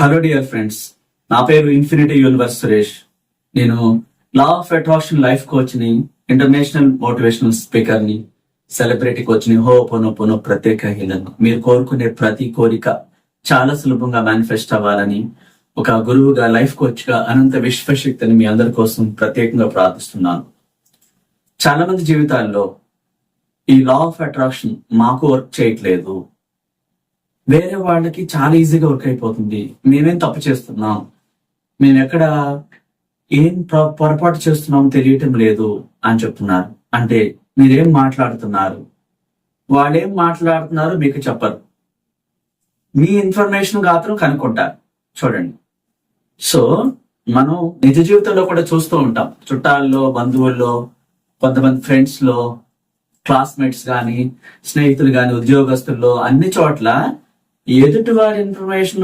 Hello dear friends నా పేరు infinity universe Suresh. నేను లా ఆఫ్ అట్రాక్షన్ లైఫ్ కోచ్ని ఇంటర్నేషనల్ మోటివేషనల్ స్పీకర్ని సెలబ్రిటీ కోచ్ని హో పొనో పొనో ప్రత్యేక హీలను మీరు కోరుకునే ప్రతి కోరిక చాలా సులభంగా మేనిఫెస్ట్ అవ్వాలని ఒక గురువుగా లైఫ్ కోచ్గా అనంత విశ్వశక్తిని మీ అందరి కోసం ప్రత్యేకంగా ప్రార్థిస్తున్నాను. చాలా మంది జీవితాల్లో ఈ లా ఆఫ్ అట్రాక్షన్ మాకు వర్క్ చేయట్లేదు. వేరే వాళ్ళకి చాలా ఈజీగా వర్క్ అయిపోతుంది. మేమేం తప్పు చేస్తున్నాం? మేము ఎక్కడ ఏం పొరపాటు చేస్తున్నాం తెలియటం లేదు అని చెప్తున్నారు. అంటే మీరేం మాట్లాడుతున్నారు? వాళ్ళేం మాట్లాడుతున్నారో మీకు చెప్పరు. మీ ఇన్ఫర్మేషన్ మాత్రం కనుక్కుంటారు. చూడండి. సో మనం నిజ జీవితంలో కూడా చూస్తూ ఉంటాం. చుట్టాల్లో బంధువుల్లో కొంతమంది ఫ్రెండ్స్లో క్లాస్మేట్స్ కానీ స్నేహితులు కానీ ఉద్యోగస్తుల్లో అన్ని చోట్ల ఎదుటి వారి ఇన్ఫర్మేషన్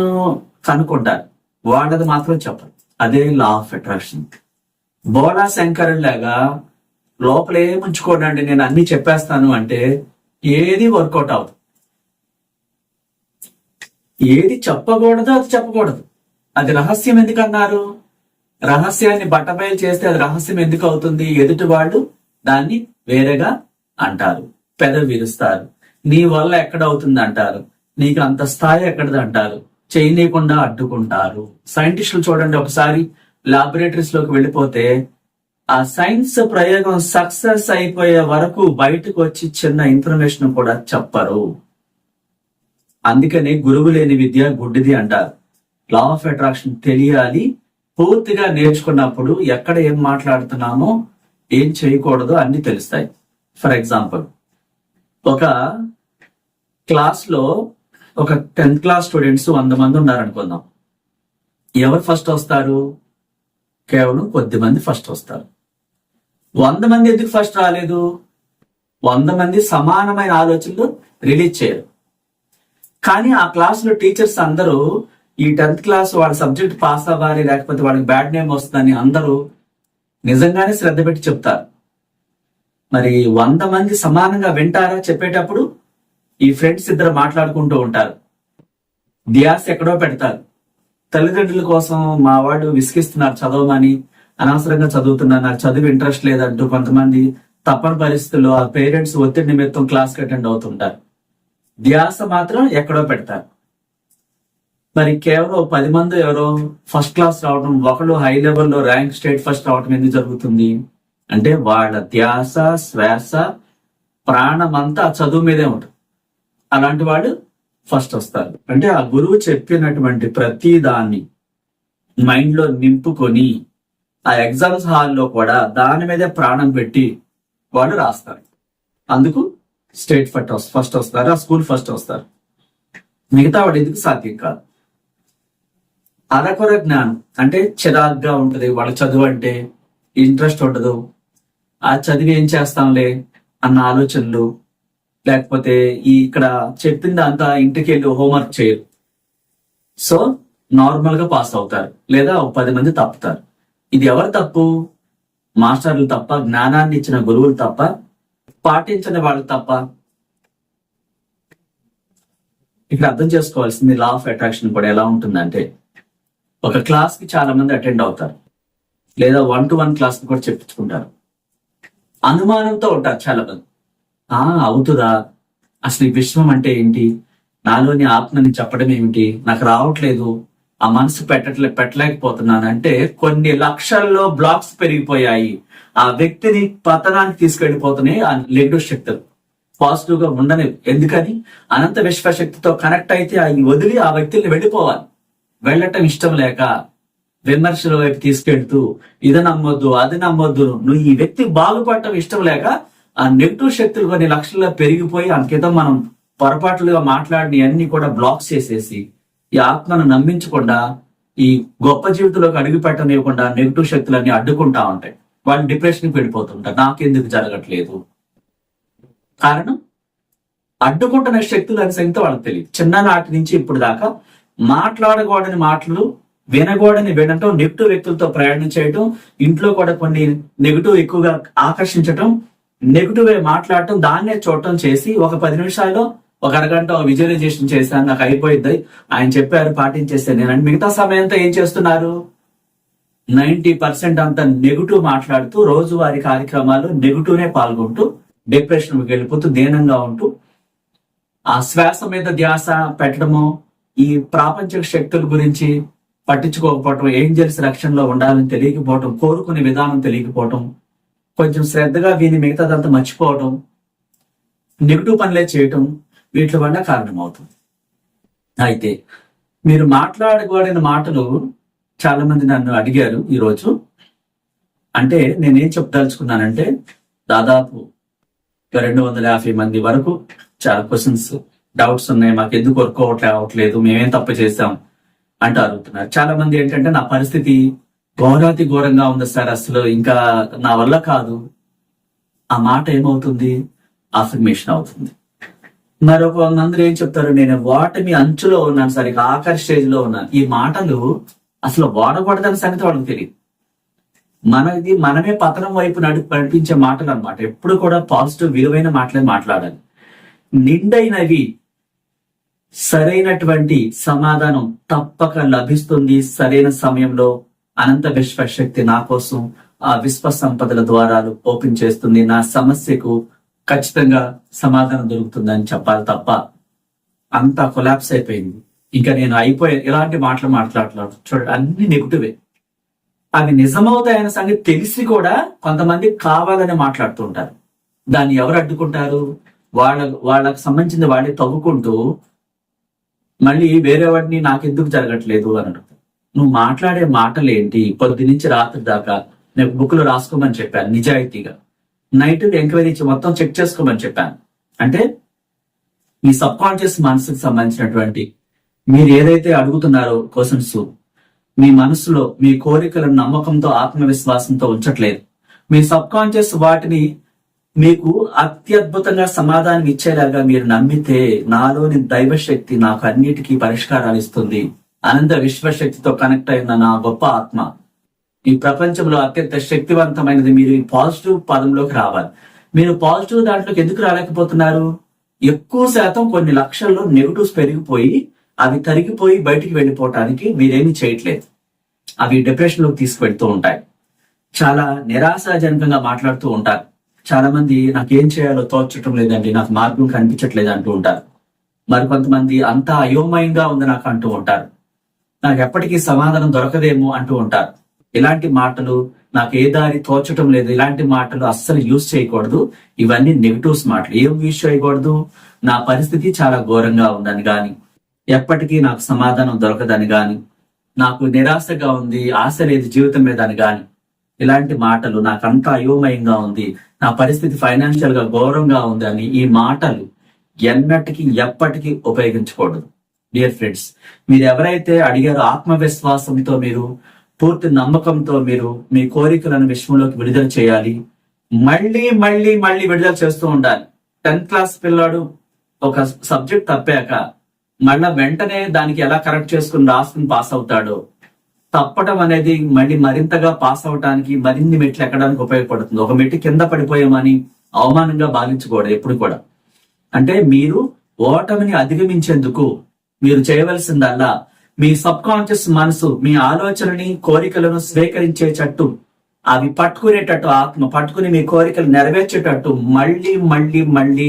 కనుక్కుంటారు. వాళ్ళది మాత్రం చెప్పరు. అదే law of attraction Bhola Shankar లాగా లోపల ఏం నేను అన్ని చెప్పేస్తాను అంటే ఏది వర్కౌట్ అవ్వదు. ఏది చెప్పకూడదో అది చెప్పకూడదు. అది రహస్యం ఎందుకు అన్నారు రహస్యాన్ని బట్టబయలు చేస్తే అది రహస్యం ఎందుకు అవుతుంది? ఎదుటి వాళ్ళు దాన్ని వేరేగా అంటారు. పెదవి విరుస్తారు. నీ వల్ల ఎక్కడ అవుతుంది అంటారు? నీకు అంత స్థాయి ఎక్కడది అంటారు చేయనీయకుండా అడ్డుకుంటారు. సైంటిస్టులు చూడండి ఒకసారి లాబొరేటరీస్లోకి వెళ్ళిపోతే ఆ సైన్స్ ప్రయోగం సక్సెస్ అయిపోయే వరకు బయటకు వచ్చి చిన్న ఇన్ఫర్మేషన్ కూడా చెప్పరు. అందుకని గురువు లేని విద్య గుడ్డిది అంటారు. లా ఆఫ్ అట్రాక్షన్ తెలియాలి. పూర్తిగా నేర్చుకున్నప్పుడు ఎక్కడ ఏం మాట్లాడుతున్నామో ఏం చేయకూడదు అన్ని తెలుస్తాయి. ఫర్ ఎగ్జాంపుల్ ఒక క్లాస్లో ఒక టెన్త్ క్లాస్ స్టూడెంట్స్ వంద మంది ఉన్నారనుకుందాం. ఎవరు ఫస్ట్ వస్తారు? కేవలం కొద్ది మంది ఫస్ట్ వస్తారు. వంద మంది ఎందుకు ఫస్ట్ రాలేదు? వంద మంది సమానమైన ఆలోచనలు రిలీజ్ చేయరు. కానీ ఆ క్లాసులో టీచర్స్ అందరూ ఈ టెన్త్ క్లాస్ వాళ్ళ సబ్జెక్ట్ పాస్ అవ్వాలి లేకపోతే వాళ్ళకి బ్యాడ్ నేమ్ వస్తుందని అందరూ నిజంగానే శ్రద్ధ పెట్టి చెప్తారు. మరి వంద మంది సమానంగా వింటారా చెప్పేటప్పుడు? ఈ ఫ్రెండ్స్ ఇద్దరు మాట్లాడుకుంటూ ఉంటారు. ధ్యాస ఎక్కడో పెడతారు. తల్లిదండ్రుల కోసం మా వాడు విసిగిస్తున్నారు చదవమని అనవసరంగా చదువుతున్నారు. నాకు చదువు ఇంట్రెస్ట్ లేదంటూ కొంతమంది తప్పని పరిస్థితుల్లో ఆ పేరెంట్స్ ఒత్తిడి నిమిత్తం క్లాస్ అటెండ్ అవుతుంటారు. ధ్యాస మాత్రం ఎక్కడో పెడతారు. మరి కేవలం పది మంది ఎవరో ఫస్ట్ క్లాస్ రావడం ఒకళ్ళు హై లెవెల్లో ర్యాంక్ స్టేట్ ఫస్ట్ రావడం ఎందుకు జరుగుతుంది? అంటే వాళ్ళ ధ్యాస శ్వాస ప్రాణం అంతా చదువు మీదే ఉంటుంది. అలాంటి వాళ్ళు ఫస్ట్ వస్తారు. అంటే ఆ గురువు చెప్పినటువంటి ప్రతి దాన్ని మైండ్లో నింపుకొని ఆ ఎగ్జామ్స్ హాల్లో కూడా దాని మీదే ప్రాణం పెట్టి వాళ్ళు రాస్తారు. అందుకు స్టేట్ ఫస్ట్ ఫస్ట్ వస్తారు. ఆ స్కూల్ ఫస్ట్ వస్తారు. మిగతా వాడు ఎందుకు సాధ్యం కాదు? అరకొర జ్ఞానం. అంటే చిరాగ్గా ఉంటుంది. వాళ్ళ చదువు అంటే ఇంట్రెస్ట్ ఉండదు. ఆ చదివి ఏం చేస్తాంలే అన్న ఆలోచనలు లేకపోతే ఈ ఇక్కడ చెప్పింది అంతా ఇంటికి వెళ్ళి హోంవర్క్ చేయరు. సో నార్మల్గా పాస్ అవుతారు. లేదా ఒక పది మంది తప్పుతారు. ఇది ఎవరు తప్పు? మాస్టర్లు తప్ప జ్ఞానాన్ని ఇచ్చిన గురువులు తప్ప పాటించని వాళ్ళు తప్ప? ఇక్కడ అర్థం చేసుకోవాల్సింది లా ఆఫ్ అట్రాక్షన్ కూడా ఎలా ఉంటుందంటే ఒక క్లాస్కి చాలా మంది అటెండ్ అవుతారు. లేదా వన్ టు వన్ క్లాస్ కూడా చెప్పించుకుంటారు. అనుమానంతో ఉంటారు చాలా మంది. ఆ అవుతుందా అసలు ఈ విశ్వం అంటే ఏంటి? నాలోని ఆత్మని చెప్పడం ఏమిటి? నాకు రావట్లేదు. ఆ మనసు పెట్టట్లే పెట్టలేకపోతున్నాను. అంటే కొన్ని లక్షల్లో బ్లాక్స్ పెరిగిపోయాయి. ఆ వ్యక్తిని పతనానికి తీసుకెళ్ళిపోతున్నాయి ఆ నెగిటివ్ శక్తులు. పాజిటివ్గా ఉండని ఎందుకని? అనంత విశ్వశక్తితో కనెక్ట్ అయితే అవి వదిలి ఆ వ్యక్తిని వెళ్ళిపోవాలి. వెళ్ళటం ఇష్టం లేక విమర్శల వైపు తీసుకెళ్తూ ఇది నమ్మొద్దు అది నమ్మొద్దు. నువ్వు ఈ వ్యక్తి బాగుపడటం ఇష్టం లేక ఆ నెగిటివ్ శక్తులు కొన్ని లక్షల్లో పెరిగిపోయి అంకితం మనం పొరపాట్లుగా మాట్లాడిన అన్ని కూడా బ్లాక్ చేసేసి ఈ ఆత్మను నమ్మించకుండా ఈ గొప్ప జీవితంలోకి అడుగు పెట్టనివ్వకుండా నెగిటివ్ శక్తులన్నీ అడ్డుకుంటా ఉంటాయి. వాళ్ళు డిప్రెషన్కి వెళ్ళిపోతుంటారు నాకెందుకు జరగట్లేదు? కారణం? అడ్డుకుంటున్న శక్తులు అని సంగతి వాళ్ళకి తెలియదు. చిన్ననాటి నుంచి ఇప్పుడు దాకా మాట్లాడకూడని మాటలు వినకూడని వినటం నెగిటివ్ వ్యక్తులతో ప్రయాణం చేయటం ఇంట్లో కూడా కొన్ని నెగిటివ్ ఎక్కువగా ఆకర్షించటం నెగిటివ్ మాట్లాడటం దాన్నే చూడటం చేసి ఒక పది నిమిషాల్లో ఒక అరగంట విజువలైజేషన్ చేశాను. నాకు అయిపోయింది ఆయన చెప్పారు పాటించేస్తే నేను మిగతా సమయం అంతా ఏం చేస్తున్నారు? నైంటీ పర్సెంట్ అంతా నెగిటివ్ మాట్లాడుతూ రోజువారి కార్యక్రమాలు నెగిటివ్నే పాల్గొంటూ డిప్రెషన్ వెళ్ళిపోతూ దీనంగా ఉంటూ ఆ శ్వాస మీద ధ్యాస పెట్టడము ఈ ప్రాపంచిక శక్తుల గురించి పట్టించుకోకపోవటం ఏంజల్స్ రక్షణలో ఉండాలని తెలియకపోవటం కోరుకునే విధానం తెలియకపోవటం కొంచెం శ్రద్ధగా విని మిగతాదంతా మర్చిపోవటం నెగిటివ్ పనులే చేయటం వీటి వల్ల కారణమవుతుంది. అయితే మీరు మాట్లాడకూడని మాటలు చాలా మంది నన్ను అడిగారు ఈరోజు. అంటే నేనేం చెప్పదలుచుకున్నానంటే దాదాపు రెండు వందల యాభై మంది వరకు చాలా క్వశ్చన్స్ డౌట్స్ ఉన్నాయి. మాకు ఎందుకు వర్కౌట్ అవ్వట్లేదు? మేమేం తప్పు చేసాం అంటూ అడుగుతున్నారు. చాలా మంది ఏంటంటే నా పరిస్థితి ఘోరాతి ఘోరంగా ఉంది సార్ అసలు. ఇంకా నా వల్ల కాదు. ఆ మాట ఏమవుతుంది? అఫర్మేషన్ అవుతుంది. మరొక అందరూ ఏం చెప్తారు? నేను వాటమి అంచులో ఉన్నాను సార్. ఇక ఆఖరి స్టేజ్లో ఉన్నాను. ఈ మాటలు అసలు వాడకూడదని సంగతి వాళ్ళకి తెలియదు. మనది మనమే పతనం వైపు నడి నడిపించే మాటలు అనమాట ఎప్పుడు కూడా పాజిటివ్ విలువైన మాటలే మాట్లాడాలి. నిండైనవి సరైనటువంటి సమాధానం తప్పక లభిస్తుంది సరైన సమయంలో. అనంత విశ్వశక్తి నా కోసం ఆ విశ్వ సంపదల ద్వారాలు ఓపెన్ చేస్తుంది. నా సమస్యకు ఖచ్చితంగా సమాధానం దొరుకుతుందని చెప్పాలి తప్ప అంతా కొలాప్స్ అయిపోయింది. ఇంకా నేను అయిపోయే ఇలాంటి మాటలు మాట్లాడలేదు. చూడండి అన్ని నెగిటివే. అవి నిజమవుతాయన్న సంగతి తెలిసి కూడా కొంతమంది కావాలని మాట్లాడుతూ ఉంటారు. దాన్ని ఎవరు అడ్డుకుంటారు? వాళ్ళ వాళ్ళకు సంబంధించిన వాళ్ళే తవ్వుకుంటూ మళ్ళీ వేరే వాడిని నాకెందుకు జరగట్లేదు అనడం నువ్వు మాట్లాడే మాటలు ఏంటి పొద్దు నుంచి రాత్రి దాకా నేను బుక్లో రాసుకోమని చెప్పాను నిజాయితీగా. నైట్ ఎంక్వైరీ మొత్తం చెక్ చేసుకోమని చెప్పాను. అంటే మీ సబ్ కాన్షియస్ మనసుకు సంబంధించినటువంటి మీరు ఏదైతే అడుగుతున్నారో క్వశ్చన్స్ మీ మనసులో మీ కోరికలను నమ్మకంతో ఆత్మవిశ్వాసంతో ఉంచట్లేదు. మీ సబ్ కాన్షియస్ వాటిని మీకు అత్యద్భుతంగా సమాధానం ఇచ్చేలాగా మీరు నమ్మితే నాలోని దైవశక్తి నాకు అన్నిటికీ పరిష్కారాలు ఇస్తుంది. అనంత విశ్వశక్తితో కనెక్ట్ అయిన నా గొప్ప ఆత్మ. ఈ ప్రపంచంలో అత్యంత శక్తివంతమైనది మీరు ఈ పాజిటివ్ పదంలోకి రావాలి. మీరు పాజిటివ్ దాంట్లోకి ఎందుకు రాలేకపోతున్నారు? ఎక్కువ శాతం కొన్ని లక్షల్లో నెగిటివ్స్ పెరిగిపోయి అవి తరిగిపోయి బయటికి వెళ్ళిపోవటానికి మీరేమీ చేయట్లేదు. అవి డిప్రెషన్లోకి తీసుకువెళ్తూ ఉంటాయి. చాలా నిరాశాజనకంగా మాట్లాడుతూ ఉంటారు. చాలా మంది నాకేం చేయాలో తోచటం లేదండి నాకు మార్గం కనిపించట్లేదు అంటూ ఉంటారు. మరికొంతమంది అంతా అయోమయంగా ఉంది నాకు అంటూ ఉంటారు. నాకు ఎప్పటికీ సమాధానం దొరకదేమో అంటూ ఉంటారు. ఇలాంటి మాటలు నాకు ఏ దారి తోచటం లేదు. ఇలాంటి మాటలు అస్సలు యూజ్ చేయకూడదు. ఇవన్నీ నెగిటివ్స్ మాటలు. ఏం యూజ్ చేయకూడదు? నా పరిస్థితి చాలా ఘోరంగా ఉందని గాని ఎప్పటికీ నాకు సమాధానం దొరకదని గాని నాకు నిరాశగా ఉంది ఆశ లేదు జీవితం మీద అని గాని ఇలాంటి మాటలు నాకంతా అయోమయంగా ఉంది. నా పరిస్థితి ఫైనాన్షియల్గా ఘోరంగా ఉంది అని ఈ మాటలు ఎన్నటికీ ఎప్పటికీ ఉపయోగించకూడదు. డియర్ ఫ్రెండ్స్ మీరు ఎవరైతే అడిగారో ఆత్మవిశ్వాసంతో మీరు పూర్తి నమ్మకంతో మీరు మీ కోరికలను విశ్వంలోకి విడుదల చేయాలి. మళ్ళీ మళ్ళీ మళ్ళీ విడుదల చేస్తూ ఉండాలి. టెన్త్ క్లాస్ పిల్లాడు ఒక సబ్జెక్ట్ తప్పాక మళ్ళా వెంటనే దానికి ఎలా కరెక్ట్ చేసుకుని రాసుకుని పాస్ అవుతాడో తప్పడం అనేది మళ్ళీ మరింతగా పాస్ అవటానికి మరిన్ని మెట్లు ఎక్కడానికి ఉపయోగపడుతుంది. ఒక మెట్టు కింద పడిపోయామని అవమానంగా భావించకూడదు ఎప్పుడు కూడా. అంటే మీరు ఓటమిని అధిగమించేందుకు మీరు చేయవలసిందల్లా మీ సబ్ కాన్షియస్ మనసు మీ ఆలోచనని కోరికలను స్వీకరించేటట్టు అవి పట్టుకునేటట్టు ఆత్మ పట్టుకుని మీ కోరికలు నెరవేర్చేటట్టు మళ్ళీ మళ్ళీ మళ్ళీ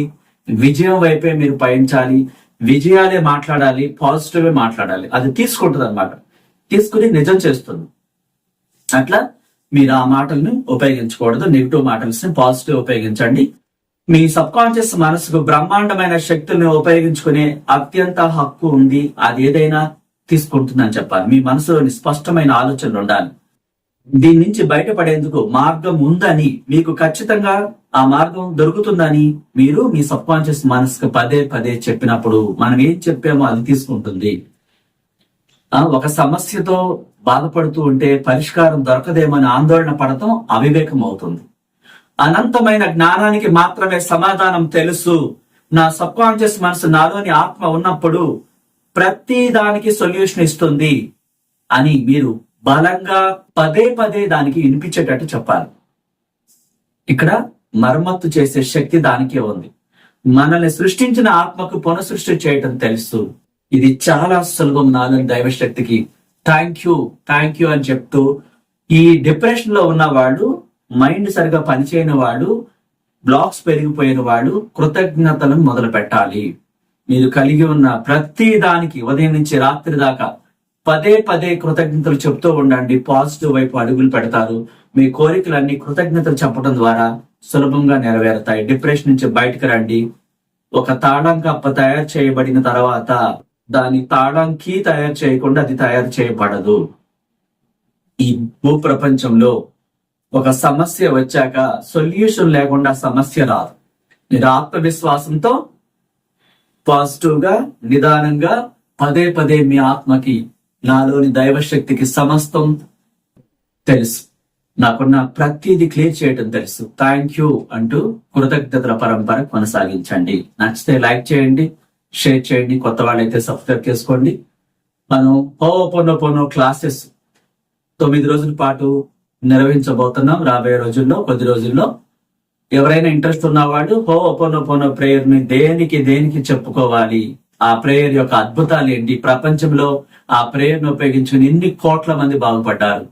విజయం వైపే మీరు పయించాలి విజయాలే మాట్లాడాలి పాజిటివ్ మాట్లాడాలి. అది తీసుకుంటుంది అనమాట తీసుకుని నిజం చేస్తుంది. అట్లా మీరు ఆ మాటల్ని ఉపయోగించకూడదు నెగిటివ్ మాటల్స్ని పాజిటివ్ ఉపయోగించండి. మీ సబ్ కాన్షియస్ మనసుకు బ్రహ్మాండమైన శక్తుల్ని ఉపయోగించుకునే అత్యంత హక్కు ఉంది. అది ఏదైనా తీసుకుంటుందని చెప్పాలి. మీ మనసులోని స్పష్టమైన ఆలోచనలు ఉండాలి. దీని నుంచి బయటపడేందుకు మార్గం ఉందని మీకు ఖచ్చితంగా ఆ మార్గం దొరుకుతుందని మీరు మీ సబ్ కాన్షియస్ మనసుకు పదే పదే చెప్పినప్పుడు మనం ఏం చెప్పామో అది తీసుకుంటుంది. ఆ ఒక సమస్యతో బాధపడుతూ ఉంటే పరిష్కారం దొరకదేమని ఆందోళన పడటం అవివేకం అవుతుంది. అనంతమైన జ్ఞానానికి మాత్రమే సమాధానం తెలుసు. నా సబ్ కాన్షియస్ మనసు నాలోని ఆత్మ ఉన్నప్పుడు ప్రతి దానికి సొల్యూషన్ ఇస్తుంది అని మీరు బలంగా పదే పదే దానికి వినిపించేటట్టు చెప్పాలి. ఇక్కడ మరమ్మత్తు చేసే శక్తి దానికే ఉంది. మనల్ని సృష్టించిన ఆత్మకు పునఃసృష్టి చేయటం తెలుసు. ఇది చాలా సులభం నాలుగు దైవశక్తికి. థ్యాంక్ యూ థ్యాంక్ యూ అని చెప్తూ ఈ డిప్రెషన్లో ఉన్న వాళ్ళు మైండ్ సరిగా పనిచేయని వాడు బ్లాక్స్ పెరిగిపోయిన వాడు కృతజ్ఞతలను మొదలు పెట్టాలి మీరు కలిగి ఉన్న ప్రతి దానికి ఉదయం నుంచి రాత్రి దాకా పదే పదే కృతజ్ఞతలు చెప్తూ ఉండండి. పాజిటివ్ వైపు అడుగులు పెడతారు. మీ కోరికలన్నీ కృతజ్ఞతలు చెప్పడం ద్వారా సులభంగా నెరవేరుతాయి. డిప్రెషన్ నుంచి బయటకు రండి. ఒక తాళం కప్ప తయారు చేయబడిన తర్వాత దాని తాళంకి తయారు చేయకుండా అది తయారు చేయబడదు. ఈ భూ ప్రపంచంలో ఒక సమస్య వచ్చాక సొల్యూషన్ లేకుండా సమస్య రాదు. మీరు ఆత్మవిశ్వాసంతో పాజిటివ్గా నిదానంగా పదే పదే మీ ఆత్మకి నాలోని దైవశక్తికి సమస్తం తెలుసు. నాకున్న ప్రతిదీ క్లియర్ చేయడం తెలుసు. థ్యాంక్ యూ అంటూ కృతజ్ఞతల పరంపర కొనసాగించండి. నచ్చితే లైక్ చేయండి షేర్ చేయండి కొత్త వాళ్ళైతే సబ్స్క్రైబ్ చేసుకోండి. మనం ఓ పొన్నో పొన్నో క్లాసెస్ తొమ్మిది రోజుల పాటు నిర్వహించబోతున్నాం రాబోయే రోజుల్లో కొద్ది రోజుల్లో. ఎవరైనా ఇంట్రెస్ట్ ఉన్నవాడు హో ఒపోనో పోనో ప్రేయర్ని దేనికి దేనికి చెప్పుకోవాలి? ఆ ప్రేయర్ యొక్క అద్భుతాలు ఏంటి? ప్రపంచంలో ఆ ప్రేయర్ను ఉపయోగించుకుని ఎన్ని కోట్ల మంది బాగుపడ్డారు.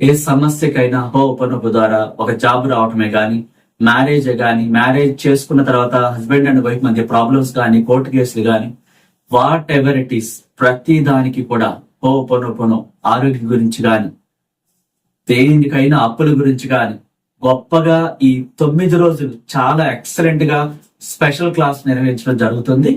ఏ సమస్యకైనా హో ఉపనొప్పు ద్వారా ఒక జాబ్ రావటమే గాని మ్యారేజ్ గాని మ్యారేజ్ చేసుకున్న తర్వాత హస్బెండ్ అండ్ వైఫ్ మధ్య ప్రాబ్లమ్స్ కానీ కోర్టు కేసులు కానీ వాట్ ఎవర్ ఇట్ ఈస్ ప్రతి దానికి కూడా హో పొనో ఆరోగ్యం గురించి కానీ దేనికైనా అప్పుల గురించి కానీ గొప్పగా ఈ తొమ్మిది రోజులు చాలా ఎక్సలెంట్గా స్పెషల్ క్లాస్ నిర్వహించడం జరుగుతుంది.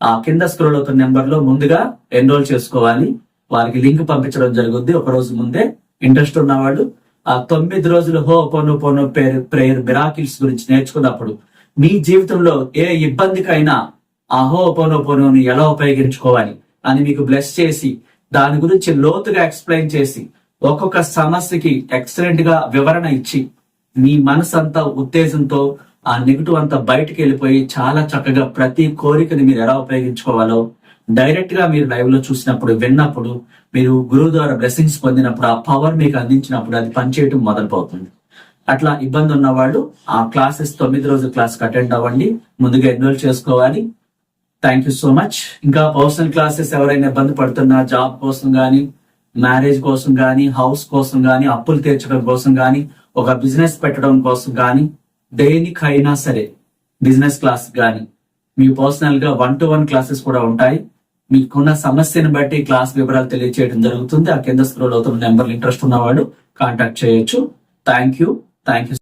ఆ కింద స్క్రోల్ అవుతున్న నెంబర్లో ముందుగా ఎన్రోల్ చేసుకోవాలి. వారికి లింక్ పంపించడం జరుగుద్ది. ఒక రోజు ముందే ఇంట్రెస్ట్ ఉన్నవాళ్ళు ఆ తొమ్మిది రోజులు హో పొను పొను పేరు ప్రేయర్ మిరాకిల్స్ గురించి నేర్చుకున్నప్పుడు మీ జీవితంలో ఏ ఇబ్బందికైనా ఆ హో పొను పోనుని ఎలా ఉపయోగించుకోవాలి అని మీకు బ్లెస్ చేసి దాని గురించి లోతుగా ఎక్స్ప్లెయిన్ చేసి ఒక్కొక్క సమస్యకి ఎక్సలెంట్గా వివరణ ఇచ్చి మీ మనసు అంతా ఉత్తేజంతో ఆ నెగిటివ్ అంతా బయటకు వెళ్ళిపోయి చాలా చక్కగా ప్రతి కోరికని మీరు ఎలా ఉపయోగించుకోవాలో డైరెక్ట్గా మీరు లైవ్లో చూసినప్పుడు విన్నప్పుడు మీరు గురువు ద్వారా బ్లెస్సింగ్స్ పొందినప్పుడు ఆ పవర్ మీకు అందించినప్పుడు అది పనిచేయడం మొదలుపోతుంది. అట్లా ఇబ్బంది ఉన్న వాళ్ళు ఆ క్లాసెస్ తొమ్మిది రోజుల క్లాస్ అటెండ్ అవ్వండి ముందుగా ఎన్రోల్ చేసుకోవాలి. థ్యాంక్ యూ సో మచ్ ఇంకా పర్సనల్ క్లాసెస్ ఎవరైనా ఇబ్బంది పడుతున్నా జాబ్ కోసం కానీ మ్యారేజ్ కోసం కానీ హౌస్ కోసం కానీ అప్పులు తీర్చడం కోసం కానీ ఒక బిజినెస్ పెట్టడం కోసం కానీ దేనికైనా సరే బిజినెస్ క్లాస్ కానీ మీ పర్సనల్గా వన్ టు వన్ క్లాసెస్ కూడా ఉంటాయి. మీకున్న సమస్యను బట్టి క్లాస్ వివరాలు తెలియజేయడం జరుగుతుంది. ఆ కింద స్క్రోల్ అవుతున్న నెంబర్ ఇంట్రెస్ట్ ఉన్నవాడు కాంటాక్ట్ చేయొచ్చు. Thank you thank you